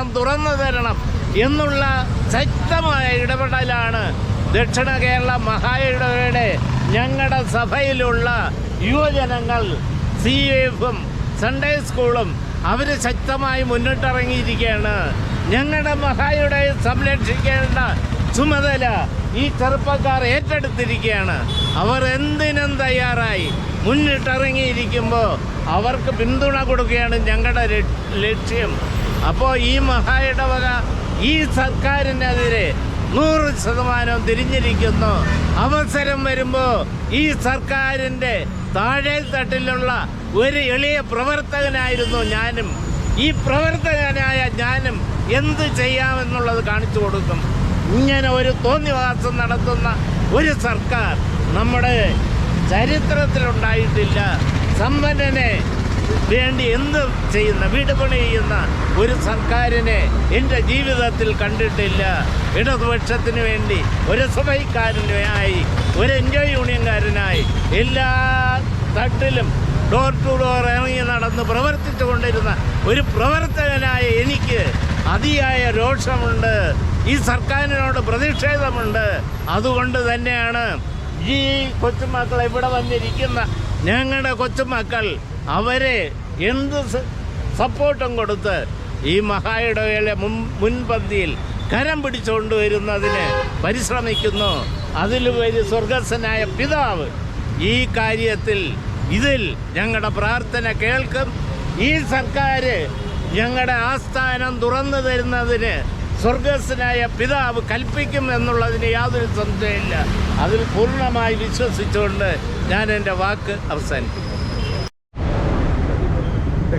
ആസ്ഥാനം തുറന്നു തരണം എന്നുള്ള ശക്തമായ ഇടപെടലാണ് ദക്ഷിണ കേരള മഹായിടവയുടെ ഞങ്ങളുടെ സഭയിലുള്ള യുവജനങ്ങൾ സി എഫും സൺഡേ സ്കൂളും അവർ ശക്തമായി മുന്നിട്ടിറങ്ങിയിരിക്കുകയാണ്. ഞങ്ങളുടെ മഹായുടെ സംരക്ഷിക്കേണ്ട ചുമതല ഈ ചെറുപ്പക്കാർ ഏറ്റെടുത്തിരിക്കുകയാണ്. അവർ എന്തിനും തയ്യാറായി. മുന്നിട്ടിറങ്ങിയിരിക്കുമ്പോൾ അവർക്ക് പിന്തുണ കൊടുക്കുകയാണ് ഞങ്ങളുടെ ലക്ഷ്യം. അപ്പോൾ ഈ മഹായിടവക ഈ സർക്കാരിനെതിരെ നൂറ് ശതമാനം തിരിഞ്ഞിരിക്കുന്നു. അവസരം വരുമ്പോൾ ഈ സർക്കാരിന്റെ താഴെ തട്ടിലുള്ള ഒരു എളിയ പ്രവർത്തകനായിരുന്നു ഞാനും. ഈ പ്രവർത്തകനായ ഞാനും എന്ത് ചെയ്യാമെന്നുള്ളത് കാണിച്ചു കൊടുക്കും. ഇങ്ങനെ ഒരു തോന്നിവാസം നടത്തുന്ന ഒരു സർക്കാർ നമ്മുടെ ചരിത്രത്തിലുണ്ടായിട്ടില്ല. സമ്പന്നനെ വേണ്ടി എന്ത് ചെയ്യുന്ന വീട് പണി ചെയ്യുന്ന ഒരു സർക്കാരിനെ എന്റെ ജീവിതത്തിൽ കണ്ടിട്ടില്ല. ഇടതുപക്ഷത്തിന് വേണ്ടി ഒരു സഭയ്ക്കാരനായി ഒരു എൻജോയ് യൂണിയൻകാരനായി എല്ലാ തട്ടിലും ഡോർ ടു ഡോർ ഇറങ്ങി നടന്ന് പ്രവർത്തിച്ചു കൊണ്ടിരുന്ന ഒരു പ്രവർത്തകനായ എനിക്ക് അതിയായ രോഷമുണ്ട്. ഈ സർക്കാരിനോട് പ്രതിഷേധമുണ്ട്. അതുകൊണ്ട് തന്നെയാണ് ഈ കൊച്ചുമക്കൾ ഇവിടെ വന്നിരിക്കുന്ന ഞങ്ങളുടെ കൊച്ചുമക്കൾ അവരെ എന്ത് സപ്പോർട്ടും കൊടുത്ത് ഈ മഹായിടവേള മുൻ മുൻപന്തിയിൽ കരം പിടിച്ചുകൊണ്ടുവരുന്നതിന് പരിശ്രമിക്കുന്നു. അതിലുപരി സ്വർഗസ്സനായ പിതാവ് ഈ കാര്യത്തിൽ ഇതിൽ ഞങ്ങളുടെ പ്രാർത്ഥന കേൾക്കും. ഈ സർക്കാർ ഞങ്ങളുടെ ആസ്ഥാനം തുറന്നു തരുന്നതിന് സ്വർഗസ്സനായ പിതാവ് കൽപ്പിക്കും എന്നുള്ളതിന് യാതൊരു സംശയമില്ല അതിൽ പൂർണമായി വിശ്വസിച്ചുകൊണ്ട് ഞാൻ എന്റെ വാക്ക് അവസാനിപ്പിക്കും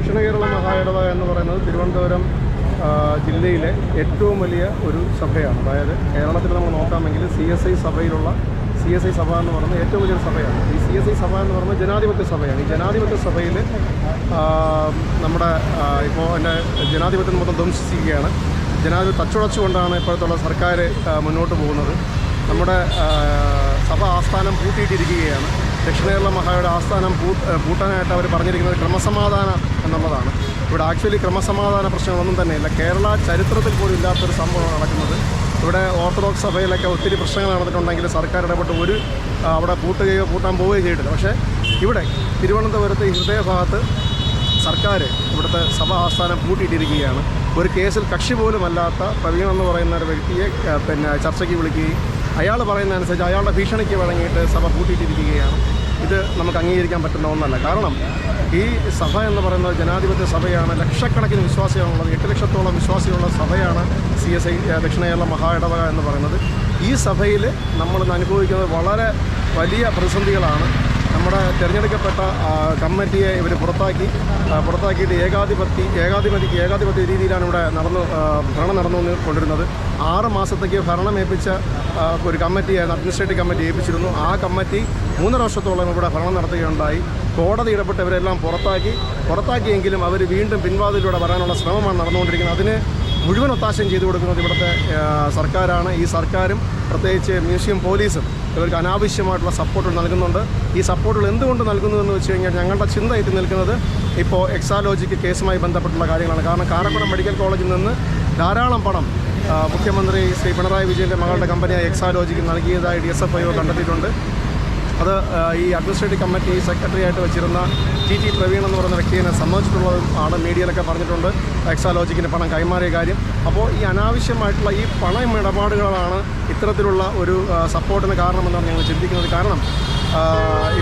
ദക്ഷിണ കേരള മഹായിടവ എന്ന് പറയുന്നത് തിരുവനന്തപുരം ജില്ലയിലെ ഏറ്റവും വലിയ ഒരു സഭയാണ്. അതായത് കേരളത്തിൽ നമ്മൾ നോക്കാമെങ്കിൽ സി എസ് ഐ സഭയിലുള്ള സി എസ് ഐ സഭ എന്ന് പറയുന്നത് ഏറ്റവും വലിയൊരു സഭയാണ്. ഈ സി എസ് ഐ സഭ എന്ന് പറയുന്നത് ജനാധിപത്യ സഭയാണ്. ഈ ജനാധിപത്യ സഭയിൽ നമ്മുടെ ഇപ്പോൾ എന്റെ ജനാധിപത്യം മൊത്തം ധ്വംസിക്കുകയാണ് ജനാധിപത്യം തച്ചുടച്ചുകൊണ്ടാണ് ഇപ്പോഴത്തുള്ള സർക്കാർ മുന്നോട്ട് പോകുന്നത്. നമ്മുടെ സഭ ആസ്ഥാനം പൂട്ടിയിട്ടിരിക്കുകയാണ്. ദക്ഷിണ കേരള മഹായുടെ ആസ്ഥാനം പൂട്ടാനായിട്ട് അവർ പറഞ്ഞിരിക്കുന്നത് ക്രമസമാധാനം എന്നുള്ളതാണ്. ഇവിടെ ആക്ച്വലി ക്രമസമാധാന പ്രശ്നങ്ങളൊന്നും തന്നെയില്ല. കേരള ചരിത്രത്തിൽ പോലും ഇല്ലാത്തൊരു സംഭവമാണ് നടക്കുന്നത്. ഇവിടെ ഓർത്തഡോക്സ് സഭയിലൊക്കെ ഒത്തിരി പ്രശ്നങ്ങൾ നടന്നിട്ടുണ്ടെങ്കിൽ സർക്കാർ ഇടപെട്ട് ഒരു അവിടെ പൂട്ടുകയോ പൂട്ടാൻ പോവുകയോ ചെയ്തിട്ടില്ല. പക്ഷേ ഇവിടെ തിരുവനന്തപുരത്ത് ഹൃദയഭാഗത്ത് സർക്കാർ ഇവിടുത്തെ സഭ ആസ്ഥാനം പൂട്ടിയിട്ടിരിക്കുകയാണ്. ഒരു കേസിൽ കക്ഷി പോലും അല്ലാത്ത പ്രവീൺ എന്ന് പറയുന്ന ഒരു വ്യക്തിയെ പിന്നെ ചർച്ചയ്ക്ക് വിളിക്കുകയും അയാൾ പറയുന്നതനുസരിച്ച് അയാളുടെ ഭീഷണിക്ക് വഴങ്ങിയിട്ട് സഭ കൂട്ടിയിട്ടിരിക്കുകയാണ് ഇത് നമുക്ക് അംഗീകരിക്കാൻ പറ്റുന്ന ഒന്നല്ല. കാരണം ഈ സഭ എന്ന് പറയുന്നത് ജനാധിപത്യ സഭയാണ്. ലക്ഷക്കണക്കിന് വിശ്വാസികളുള്ളത് എട്ട് ലക്ഷത്തോളം വിശ്വാസികളുള്ള സഭയാണ് സി എസ് ഐ ദക്ഷിണ കേരള ഇടവക എന്ന് പറയുന്നത്. ഈ സഭയിൽ നമ്മൾ അനുഭവിക്കുന്നത് വളരെ വലിയ പ്രതിസന്ധികളാണ്. നമ്മുടെ തിരഞ്ഞെടുക്കപ്പെട്ട കമ്മിറ്റിയെ ഇവർ പുറത്താക്കി പുറത്താക്കിയിട്ട് ഏകാധിപത്യ ഏകാധിപതിക്ക് ഏകാധിപത്യ രീതിയിലാണ് ഇവിടെ നടന്നു ഭരണം നടന്നു കൊണ്ടിരുന്നത്. ആറ് മാസത്തേക്ക് ഭരണം ഏൽപ്പിച്ച ഒരു കമ്മിറ്റിയായിരുന്നു അഡ്മിനിസ്ട്രേറ്റീവ് കമ്മിറ്റി ഏൽപ്പിച്ചിരുന്നു. ആ കമ്മിറ്റി മൂന്നര വർഷത്തോളം ഇവിടെ ഭരണം നടത്തുകയുണ്ടായി. കോടതി ഇടപെട്ടവരെല്ലാം പുറത്താക്കി പുറത്താക്കിയെങ്കിലും അവർ വീണ്ടും പിൻവാതിലൂടെ വരാനുള്ള ശ്രമമാണ് നടന്നുകൊണ്ടിരിക്കുന്നത്. അതിന് മുഴുവൻ ഒത്താശയും ചെയ്തു കൊടുക്കുന്നത് ഇവിടുത്തെ സർക്കാരാണ്. ഈ സർക്കാരും പ്രത്യേകിച്ച് മ്യൂസിയം പോലീസും ഇവർക്ക് അനാവശ്യമായിട്ടുള്ള സപ്പോർട്ടുകൾ നൽകുന്നുണ്ട്. ഈ സപ്പോർട്ടുകൾ എന്തുകൊണ്ട് നൽകുന്നതെന്ന് വെച്ച് കഴിഞ്ഞാൽ ഞങ്ങളുടെ ചിന്ത എത്തി നിൽക്കുന്നത് ഇപ്പോൾ എക്സാലോജിക്ക് കേസുമായി ബന്ധപ്പെട്ടുള്ള കാര്യങ്ങളാണ്. കാരണം കാരക്കുളം മെഡിക്കൽ കോളേജിൽ നിന്ന് ധാരാളം പണം മുഖ്യമന്ത്രി ശ്രീ പിണറായി വിജയന്റെ മകളുടെ കമ്പനിയായ എക്സാലോജിക്ക് നൽകിയതായി ഡി എസ് എഫ് ഐ കണ്ടെത്തിയിട്ടുണ്ട്. അത് ഈ അഡ്മിനിസ്ട്രേറ്റീവ് കമ്മിറ്റി സെക്രട്ടറി ആയിട്ട് വെച്ചിരുന്ന ടി ടി പ്രവീൺ എന്ന് പറയുന്ന വ്യക്തിയെ സംബന്ധിച്ചിട്ടുള്ളതും ആണ് മീഡിയയിലൊക്കെ പറഞ്ഞിട്ടുണ്ട്. എക്സാലോജിക്കിന് പണം കൈമാറിയ കാര്യം. അപ്പോൾ ഈ അനാവശ്യമായിട്ടുള്ള ഈ പണം ഇടപാടുകളാണ് ഇത്തരത്തിലുള്ള ഒരു സപ്പോർട്ടിന് കാരണമെന്നാണ് ഞങ്ങൾ ചിന്തിക്കുന്നത്. കാരണം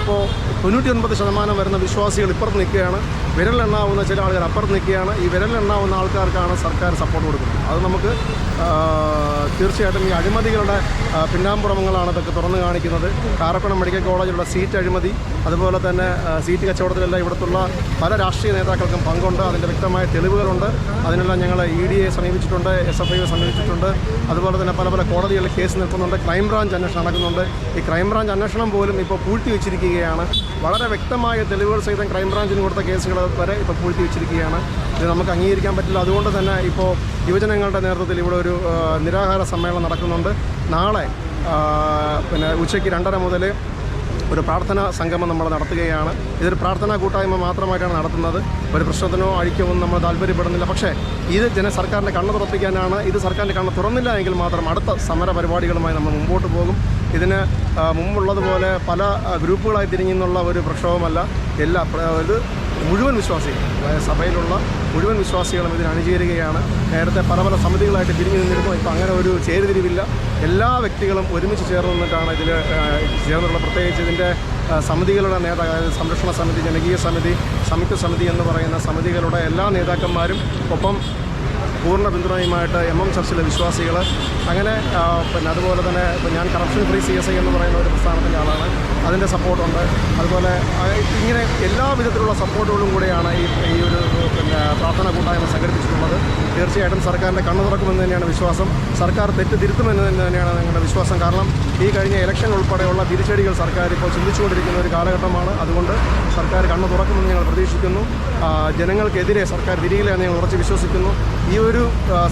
ഇപ്പോൾ തൊണ്ണൂറ്റി ഒൻപത് ശതമാനം വരുന്ന വിശ്വാസികൾ ഇപ്പുറത്ത് നിൽക്കുകയാണ്. വിരലെണ്ണാവുന്ന ചില ആളുകൾ അപ്പുറത്ത് നിൽക്കുകയാണ്. ഈ വിരലെണ്ണാവുന്ന ആൾക്കാർക്കാണ് സർക്കാർ സപ്പോർട്ട് കൊടുക്കുന്നത്. അത് നമുക്ക് തീർച്ചയായിട്ടും ഈ അഴിമതികളുടെ പിന്നാമ്പുറങ്ങളാണ് ഇതൊക്കെ തുറന്നു കാണിക്കുന്നത്. കാരക്കുളം മെഡിക്കൽ കോളേജിലുള്ള സീറ്റ് അഴിമതി അതുപോലെ തന്നെ സീറ്റ് കച്ചവടത്തിലെല്ലാം ഇവിടുത്തുള്ള പല രാഷ്ട്രീയ നേതാക്കൾക്കും പങ്കുണ്ട്. അതിന്റെ വ്യക്തമായ തെളിവുകളുണ്ട്. അതിനെല്ലാം ഞങ്ങൾ ഇ ഡി എ സമീപിച്ചിട്ടുണ്ട് എസ് എഫ് ഐയെ സമീപിച്ചിട്ടുണ്ട്. അതുപോലെ തന്നെ പല പല കോടതികളിൽ കേസ് നിൽക്കുന്നുണ്ട്. ക്രൈംബ്രാഞ്ച് അന്വേഷണം നടക്കുന്നുണ്ട്. ഈ ക്രൈംബ്രാഞ്ച് അന്വേഷണം പോലും ഇപ്പോൾ പൂഴ്ത്തി വെച്ചിരിക്കുകയാണ്. വളരെ വ്യക്തമായ തെളിവുകൾ സഹിതം ക്രൈംബ്രാഞ്ചിന് കൊടുത്ത കേസുകൾ വരെ ഇപ്പോൾ പൂഴ്ത്തി വെച്ചിരിക്കുകയാണ്. ഇത് നമുക്ക് അംഗീകരിക്കാൻ പറ്റില്ല. അതുകൊണ്ട് തന്നെ ഇപ്പോൾ യുവജനങ്ങളുടെ നേതൃത്വത്തിൽ ഇവിടെ ഒരു നിരാഹാര സമ്മേളനം നടക്കുന്നുണ്ട്. നാളെ പിന്നെ ഉച്ചയ്ക്ക് രണ്ടര മുതൽ ഒരു പ്രാർത്ഥനാ സംഗമം നമ്മൾ നടത്തുകയാണ്. ഇതൊരു പ്രാർത്ഥനാ കൂട്ടായ്മ മാത്രമായിട്ടാണ് നടത്തുന്നത്. ഒരു പ്രശ്നത്തിനോ അഴിക്കോ ഒന്നും നമ്മൾ താല്പര്യപ്പെടുന്നില്ല. പക്ഷേ ഇത് ജന സർക്കാരിന്റെ കണ്ണ് തുറപ്പിക്കാനാണ്. ഇത് സർക്കാരിന്റെ കണ്ണ് തുറന്നില്ല എങ്കിൽ മാത്രം അടുത്ത സമര പരിപാടികളുമായി നമ്മൾ മുമ്പോട്ട് പോകും. ഇതിന് മുമ്പുള്ളതുപോലെ പല ഗ്രൂപ്പുകളായി തിരിഞ്ഞെന്നുള്ള ഒരു പ്രക്ഷോഭമല്ല. എല്ലാ ഇത് മുഴുവൻ വിശ്വാസികൾ അതായത് സഭയിലുള്ള മുഴുവൻ വിശ്വാസികളും ഇതിന് അണിചേരുകയാണ് നേരത്തെ പല പല സമിതികളായിട്ട് തിരിഞ്ഞു നിന്നിരുന്നു. ഇപ്പം അങ്ങനെ ഒരു ചേരുതിരിവില്ല. എല്ലാ വ്യക്തികളും ഒരുമിച്ച് ചേർന്ന് നിന്നിട്ടാണ് ഇതിൽ ചേർന്നുള്ള പ്രത്യേകിച്ച് ഇതിന്റെ സമിതികളുടെ നേതാക്കൾ അതായത് സംരക്ഷണ സമിതി ജനകീയ സമിതി സംയുക്ത സമിതി എന്ന് പറയുന്ന സമിതികളുടെ എല്ലാ നേതാക്കന്മാരും ഒപ്പം പൂർണ പിന്തുണയുമായിട്ട് എം എം ചർച്ചിലെ വിശ്വാസികൾ അങ്ങനെ പിന്നെ അതുപോലെ തന്നെ ഞാൻ corruption free C S I എന്ന് പറയുന്ന ഒരു പ്രസ്ഥാനത്തിന്റെ ആളാണ്. അതിന്റെ സപ്പോർട്ടുണ്ട് അതുപോലെ ഇങ്ങനെ എല്ലാ വിധത്തിലുള്ള സപ്പോർട്ടുകളും കൂടെയാണ് ഈ ഈ ഒരു പിന്നെ പ്രാർത്ഥന കൂട്ടായ്മ സംഘടിപ്പിച്ചിട്ടുള്ളത് തീർച്ചയായിട്ടും സർക്കാരിന്റെ കണ്ണു തുറക്കുമെന്ന് തന്നെയാണ് വിശ്വാസം. സർക്കാർ തെറ്റ് തിരുത്തുമെന്ന് തന്നെയാണ് ഞങ്ങളുടെ വിശ്വാസം. കാരണം ഈ കഴിഞ്ഞ ഇലക്ഷൻ ഉൾപ്പെടെയുള്ള തിരിച്ചടികൾ സർക്കാർ ഇപ്പോൾ ചിന്തിച്ചുകൊണ്ടിരിക്കുന്ന ഒരു കാലഘട്ടമാണ്. അതുകൊണ്ട് സർക്കാർ കണ്ണു തുറക്കുമെന്ന് ഞങ്ങൾ പ്രതീക്ഷിക്കുന്നു. ജനങ്ങൾക്കെതിരെ സർക്കാർ തിരികില്ലെന്ന് ഞങ്ങൾ ഉറച്ച് വിശ്വസിക്കുന്നു. ഈ ഒരു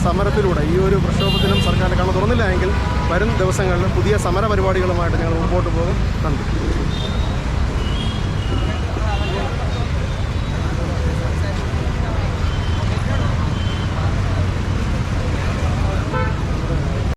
സമരത്തിലൂടെ ഈ ഒരു പ്രക്ഷോഭത്തിലും സർക്കാർ കണ്ണു തുറന്നില്ല എങ്കിൽ വരും ദിവസങ്ങളിൽ പുതിയ സമര പരിപാടികളുമായിട്ട് ഞങ്ങൾ മുമ്പോട്ട് പോകും. നന്ദി.